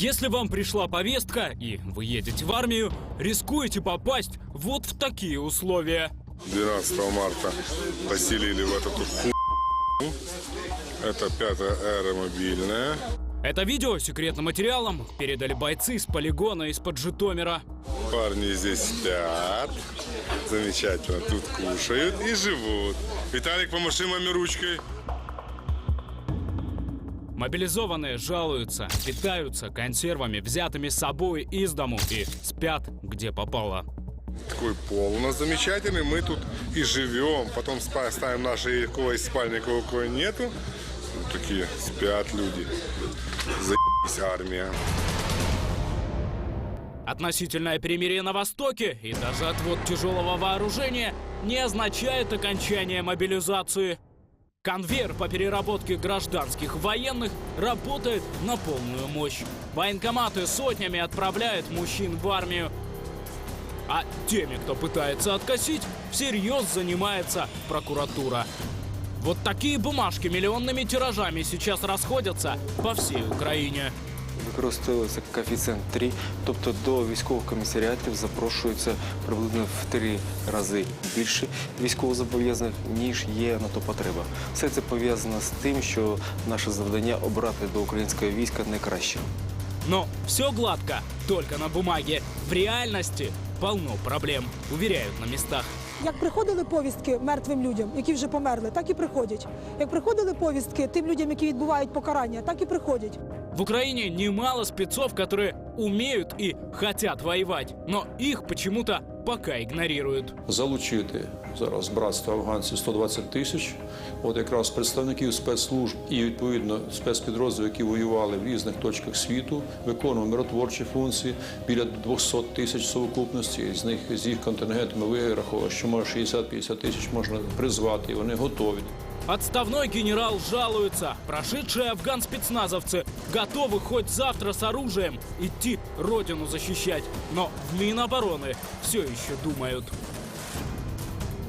Если вам пришла повестка и вы едете в армию, рискуете попасть вот в такие условия. 12 марта поселили в эту ху... Это пятая аэромобильная. Это видео секретным материалом передали бойцы из полигона из-под Житомира. Парни здесь спят. Замечательно. Тут кушают и живут. Виталик, помаши маме ручкой. Мобилизованные жалуются, питаются консервами, взятыми с собой из дому и спят, где попало. Такой пол у нас замечательный. Мы тут и живем. Потом ставим наши кого из спальника, у кого нету. Вот такие спят люди. Заебись армия. Относительное перемирие на Востоке и даже отвод тяжелого вооружения не означает окончание мобилизации. Конвейер по переработке гражданских военных работает на полную мощь. Военкоматы сотнями отправляют мужчин в армию. А теми, кто пытается откосить, всерьез занимается прокуратура. Вот такие бумажки миллионными тиражами сейчас расходятся по всей Украине. Використовується коефіцієнт 3, тобто до військових комісаріатів запрошується приблизно в три рази більше військовозобов'язаних, ніж є на то потреба. Все це пов'язано з тим, що наше завдання обрати до українського війська найкраще. Но все гладко, только на бумаге. В реальности полно проблем, уверяют на местах. Як приходили повістки мертвим людям, які вже померли, так і приходять. Як приходили повістки тим людям, які відбувають покарання, так і приходять. В Украине немало спецов, которые умеют и хотят воевать, но их почему-то пока игнорируют. залучити зараз братство афганців 120 тисяч. От якраз представників спецслужб і відповідно спецпідрозділів, які воювали в різних точках світу, виконували миротворчі функції біля 200 тисяч совокупності. З них з їх контингенту ми вирахували, що може 60-50 тисяч можна призвати, і вони готові. Отставной генерал жалуется. Прошедшие афган спецназовцы готовы хоть завтра с оружием идти родину защищать. Но в Минобороны все еще думают.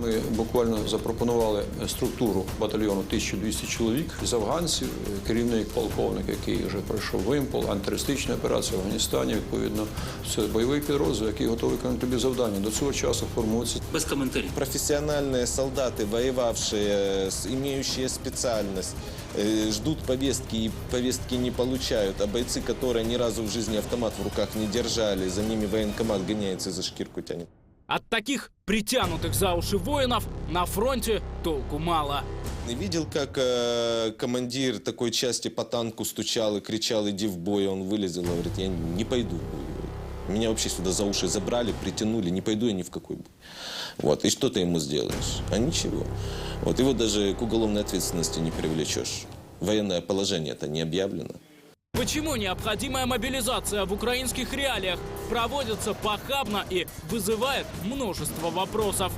Ми буквально запропонували структуру батальйону 1200 чоловік з афганців, керівник полковник, який вже пройшов вимпол, антитерористичні операції в Афганістані. Відповідно, це бойовий підрозділ, який готовий виконати тобі завдання. До цього часу формується Без коментарів. Профессиональные солдаты, воевавшие, с- имеющие специальность, э, ждут повестки и повестки не получают, а бойцы, которые ни разу в жизни автомат в руках не держали, за ними военкомат гоняется и за шкирку тянет. От таких притянутых за уши воинов на фронте толку мало. Видел, как э, командир такой части по танку стучал и кричал, иди в бой, он вылезел, и говорит, я не пойду. Меня вообще сюда за уши забрали, притянули, не пойду я ни в какой бой. Вот, и что ты ему сделаешь? А ничего. Вот его даже к уголовной ответственности не привлечешь. Военное положение это не объявлено. Почему необходимая мобилизация в украинских реалиях проводится похабно и вызывает множество вопросов?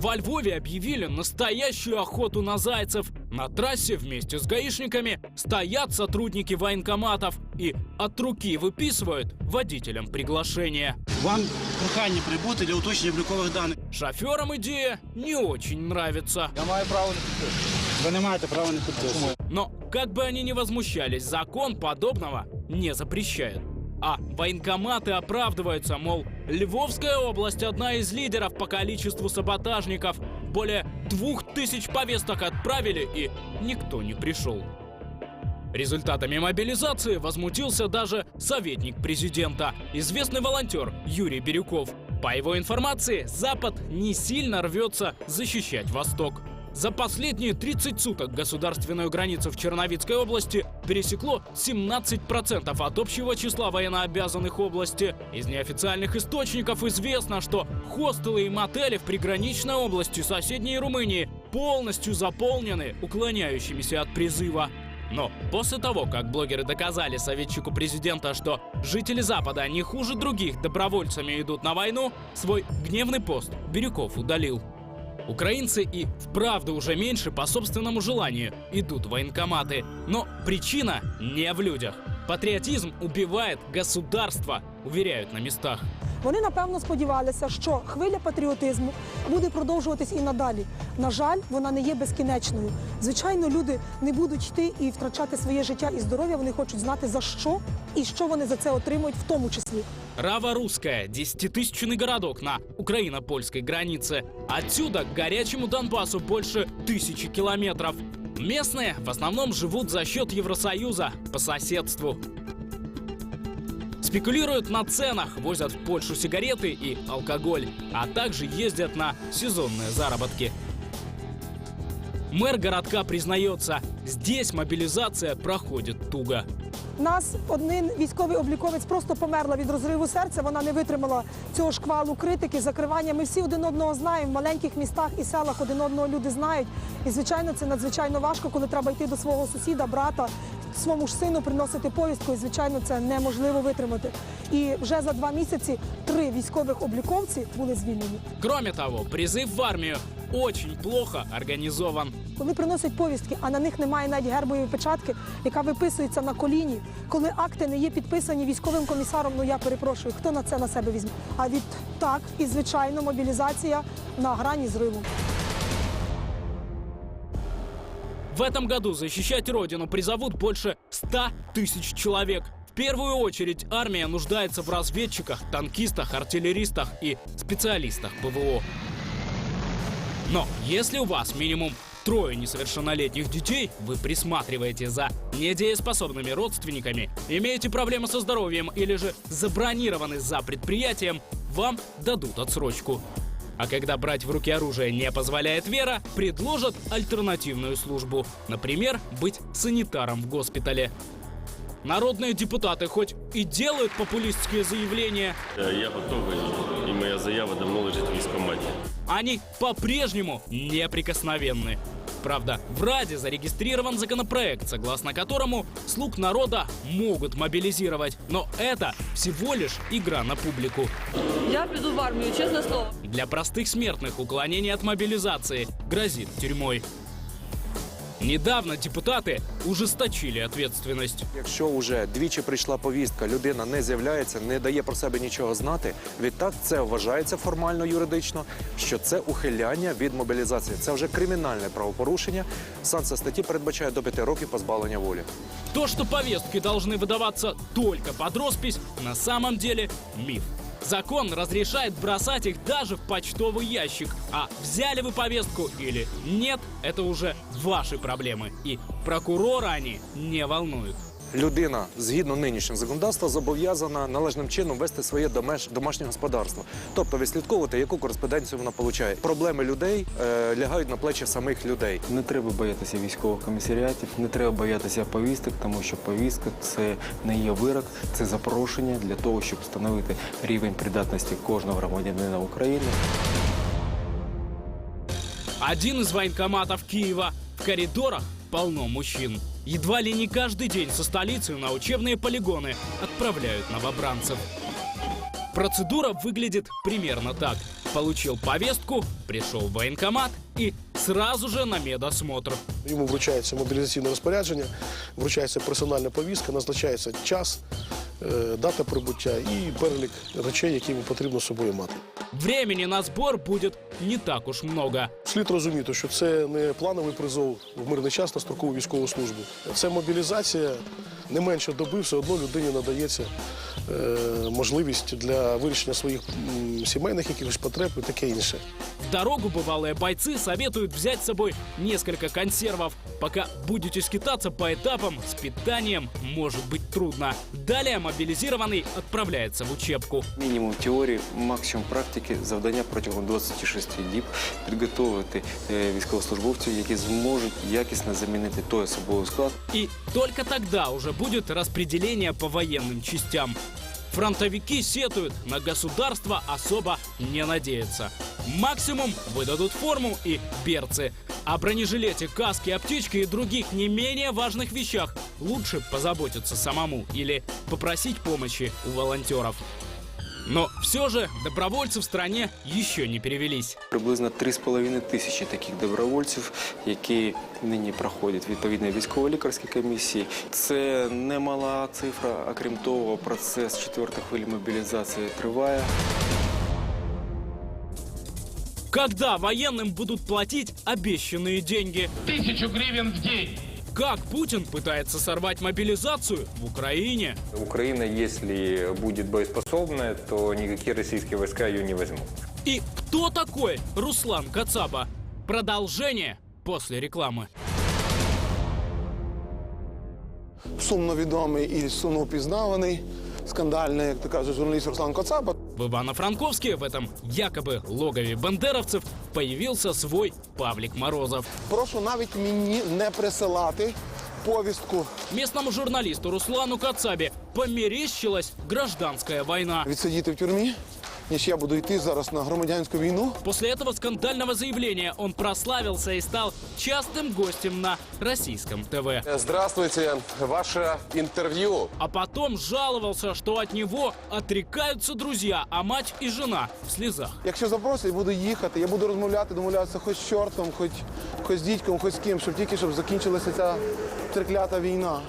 Во Львове объявили настоящую охоту на зайцев. На трассе вместе с гаишниками стоят сотрудники военкоматов и от руки выписывают водителям приглашение. Вам прохання прибути для уточнення облікових даних. Шоферам идея не очень нравится. Я маю право не підписувати. Ви не маєте права не підписувати. Но как бы они ни возмущались, закон подобного не запрещает. А военкоматы оправдываются, мол, Львовская область одна из лидеров по количеству саботажников. Более двух тысяч повесток отправили, и никто не пришел. Результатами мобилизации возмутился даже советник президента, известный волонтер Юрий Бирюков. По его информации, Запад не сильно рвется защищать Восток. За последние 30 суток государственную границу в Черновицкой области пересекло 17% от общего числа военнообязанных области. Из неофициальных источников известно, что хостелы и мотели в приграничной области соседней Румынии полностью заполнены уклоняющимися от призыва. Но после того, как блогеры доказали советчику президента, что жители Запада не хуже других добровольцами идут на войну, свой гневный пост Бирюков удалил. Украинцы и вправду уже меньше по собственному желанию идут в военкоматы. Но причина не в людях. Патриотизм убивает государство, уверяют на местах. Вони напевно сподівалися, що хвиля патріотизму буде продовжуватись і надалі. На жаль, вона не є безкінечною. Звичайно, люди не будуть йти і втрачати своє життя і здоров'я. Вони хочуть знати за що і що вони за це отримують, в тому числі. Рава-Русская, десятитысячный городок на украино-польской границе. Отсюда к горячему Донбассу больше тысячи километров. Местные в основном живут за счет Евросоюза по соседству. Спекулируют на ценах, возят в Польшу сигареты и алкоголь, а также ездят на сезонные заработки. Мэр городка признается, здесь мобилизация проходит туго. Нас один військовий обліковець просто померла від розриву серця. Вона не витримала цього шквалу критики, закривання. Ми всі один одного знаємо. В маленьких містах і селах один одного люди знають. І звичайно, це надзвичайно важко, коли треба йти до свого сусіда, брата, своєму ж сину приносити повістку. І звичайно, це неможливо витримати. І вже за два місяці три військових обліковці були звільнені. Кроме того, призыв в армию очень плохо организован. Коли приносять повістки, а на них немає навіть гербової печатки, яка виписується на коліні, коли акти не є підписані військовим комісаром, ну я перепрошую, хто на це на себе візьме? А відтак і звичайно мобілізація на грані зриву. В этом году защищать родину призовут больше 100 тысяч человек. В первую очередь армия нуждается в разведчиках, танкистах, артиллеристах и специалистах ПВО. Но если у вас минимум трое несовершеннолетних детей, вы присматриваете за недееспособными родственниками, имеете проблемы со здоровьем или же забронированы за предприятием, вам дадут отсрочку. А когда брать в руки оружие не позволяет вера, предложат альтернативную службу. Например, быть санитаром в госпитале. Народные депутаты хоть и делают популистские заявления, Е, Я готовий, і моя заява давно лежить в військкоматі. они по-прежнему неприкосновенны. Правда, в Раде зарегистрирован законопроект, согласно которому слуг народа могут мобилизировать. Но это всего лишь игра на публику. Я піду в армію, чесне слово. Для простых смертных уклонение от мобилизации грозит тюрьмой. Недавно депутаты ужесточили ответственность. Якщо вже двічі прийшла повістка, людина не з'являється, не дає про себе нічого знати. Відтак це вважається формально юридично, що це ухиляння від мобілізації. Це вже кримінальне правопорушення. Санкція статті передбачає до п'яти років позбавлення волі. То, что повестки должны выдаваться только под роспись, на самом деле миф. Закон разрешает бросать их даже в почтовый ящик. А взяли вы повестку или нет, это уже ваши проблемы. И прокурора они не волнуют. Людина згідно нинішнього законодавства зобов'язана належним чином вести своє домашнє господарство, тобто відслідковувати, яку кореспонденцію вона получає. Проблеми людей е, лягають на плечі самих людей. Не треба боятися військових комісаріатів, не треба боятися повісток, тому що повістка це не є вирок, це запрошення для того, щоб встановити рівень придатності кожного громадянина України. Один из военкоматов Киева. В коридорах полно мужчин. Едва ли не каждый день со столицы на учебные полигоны отправляют новобранцев. Процедура выглядит примерно так. Получил повестку, пришел в военкомат и сразу же на медосмотр. Йому вручається мобілізаційне розпорядження, вручається персональна повістка, назначається час, е, дата прибуття і перелік речей, які йому потрібно з собою мати. Времени на сбор будет не так уж много. Слід розуміти, що це не плановий призов в мирний час на строкову військову службу. Це мобілізація не менше доби, все одно людині надається е, можливість для вирішення своїх м, сімейних якихось потреб і таке інше. В дорогу бывалые бойцы советуют взять с собой несколько консервов. Пока будете скитаться по этапам, с питанием может быть трудно. Далее мобилизированный отправляется в учебку. Мінімум теорії, максимум практики, завдання протягом 26 діб підготовити е, військовослужбовців, які зможуть якісно замінити той особовий склад, И только тогда уже будет распределение по военным частям. Фронтовики сетуют, на государство особо не надеются. Максимум выдадут форму и берцы. О бронежилете, каске, аптечке и других не менее важных вещах лучше позаботиться самому или попросить помощи у волонтеров. Но все же добровольцы в стране еще не перевелись. Приблизно 3,5 тисячі таких добровольців, які нині проходять відповідні військово-лікарські комісії. Це немала цифра. А крім того, процес четвертої хвилі мобілізації триває. Когда военным будут платить обещанные деньги? Тысячу гривен в день. Как Путин пытается сорвать мобилизацию в Украине? Украина, если будет боеспособная, то никакие российские войска ее не возьмут. И кто такой Руслан Кацаба? Продолжение после рекламы. Сумно відомий і сумно впізнаваний, скандальний, як то кажуть, журналіст Руслан Коцаба. В Ивано-Франковске, в этом якобы логове бандеровцев, появился свой Павлик Морозов. Прошу навіть мені не присилати повістку. Местному журналисту Руслану Кацабе померещилась гражданская война. Відсидіти в тюрмі, ніж я буду йти зараз на громадянську війну. После этого скандального заявления он прославился и стал частым гостем на российском ТВ. Здравствуйте. Ваше интервью. А потом жаловался, что от него отрекаются друзья, а мать и жена в слезах. Якщо запросять, буду їхати, я буду розмовляти, домовлятися хоч з чортом, хоч, хоч з дідьком, хоч з ким, щоб тільки щоб закінчилася ця треклята війна,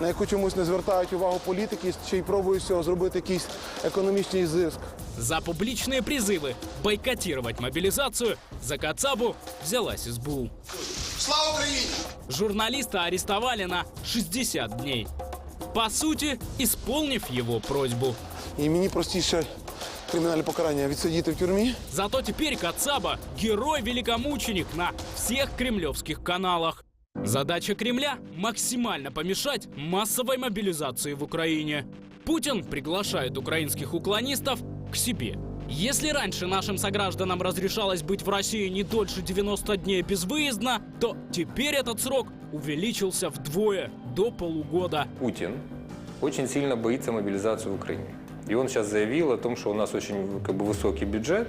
на яку чомусь не звертають увагу політики, ще й пробують з цього зробити якийсь економічний зиск. За публичные призывы бойкотировать мобилизацию за Кацабу взялась СБУ. Слава Україні! Журналиста арестовали на 60 дней. По сути, исполнив его просьбу. І мені простіше кримінальне покарання відсидіти в тюрмі. Зато теперь Кацаба – герой-великомученик на всех кремлевских каналах. Задача Кремля – максимально помешать массовой мобилизации в Украине. Путин приглашает украинских уклонистов к себе. Если раньше нашим согражданам разрешалось быть в России не дольше 90 дней безвыездно, то теперь этот срок увеличился вдвое до полугода. Путин очень сильно боится мобилизации в Украине. И он сейчас заявил о том, что у нас очень как бы, высокий бюджет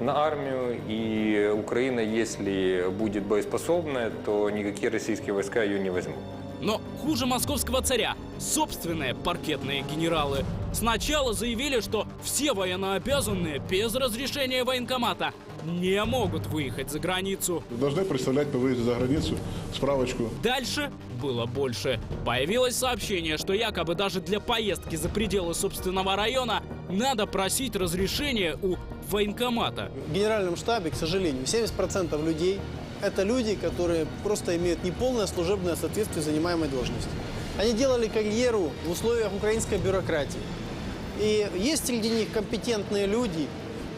на армию, и Украина, если будет боеспособная, то никакие российские войска ее не возьмут. Но хуже московского царя собственные паркетные генералы. Сначала заявили, что все военнообязанные без разрешения военкомата не могут выехать за границу. Должны представлять по выезду за границу справочку. Дальше было больше. Появилось сообщение, что якобы даже для поездки за пределы собственного района надо просить разрешение у военкомата. В генеральном штабе, к сожалению, 70% людей – это люди, которые просто имеют неполное служебное соответствие занимаемой должности. Они делали карьеру в условиях украинской бюрократии. И есть среди них компетентные люди,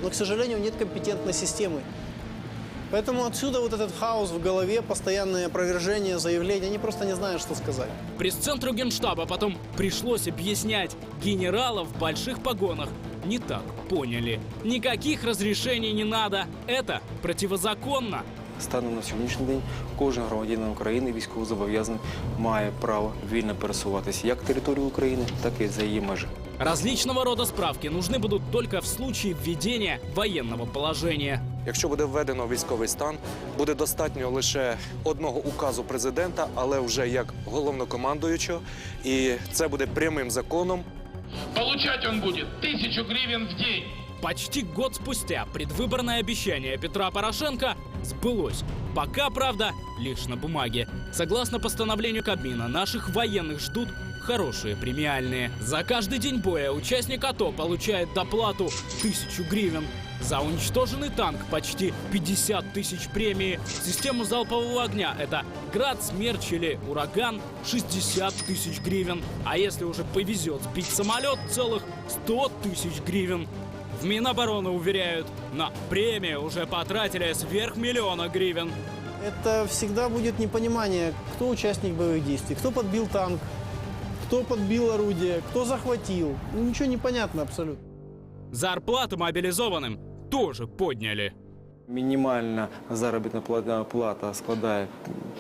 но, к сожалению, нет компетентной системы. Поэтому отсюда вот этот хаос в голове, постоянное опровержение, заявления, они просто не знают, что сказать. Пресс-центру генштаба потом пришлось объяснять. Генералов в больших погонах не так поняли. Никаких разрешений не надо. Это противозаконно. Станом на сьогоднішній день кожен громадянин України військовозобов'язаний має право вільно пересуватися як територією України, так і за її межі. Различного рода справки нужны будут только в случае введения военного положения. Якщо буде введено військовий стан, буде достатньо лише одного указу президента, але вже як головнокомандуючого, і це буде прямим законом. Получать он будет тысячу гривен в день. Почти год спустя предвыборное обещание Петра Порошенко сбылось. Пока, правда, лишь на бумаге. Согласно постановлению Кабмина, наших военных ждут хорошие премиальные. За каждый день боя участник АТО получает доплату тысячу гривен. За уничтоженный танк почти 50 тысяч премии. Систему залпового огня – это град, смерч или ураган – 60 тысяч гривен. А если уже повезет сбить самолет – целых 100 тысяч гривен. В Минобороны уверяют, на премию уже потратили сверх миллиона гривен. Это всегда будет непонимание, кто участник боевых действий, кто подбил танк, кто подбил орудие, кто захватил. Ну, ничего не понятно абсолютно. Зарплаты мобилизованным тоже подняли. Мінімальна заробітна плата, плата складає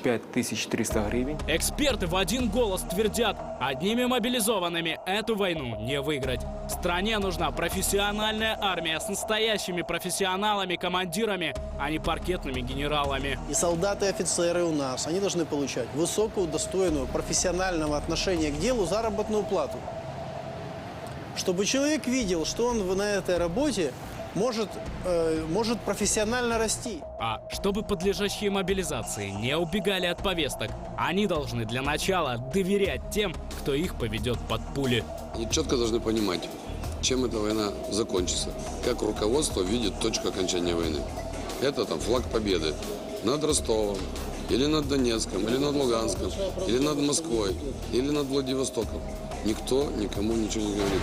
5300 гривень. Эксперты в один голос твердят, одними мобилизованными эту войну не выиграть. Стране нужна профессиональная армия с настоящими профессионалами-командирами, а не паркетными генералами. И солдаты и офицеры у нас, они должны получать высокую, достойную, профессионального отношения к делу заработную плату. чтобы человек видел, что он на этой работе может, э, может профессионально расти. А чтобы подлежащие мобилизации не убегали от повесток, они должны для начала доверять тем, кто их поведет под пули. Они четко должны понимать, чем эта война закончится, как руководство видит точку окончания войны. Это там флаг победы над Ростовом, или над Донецком, или над Луганском, или над Москвой, или над Владивостоком. Никто никому ничего не говорит.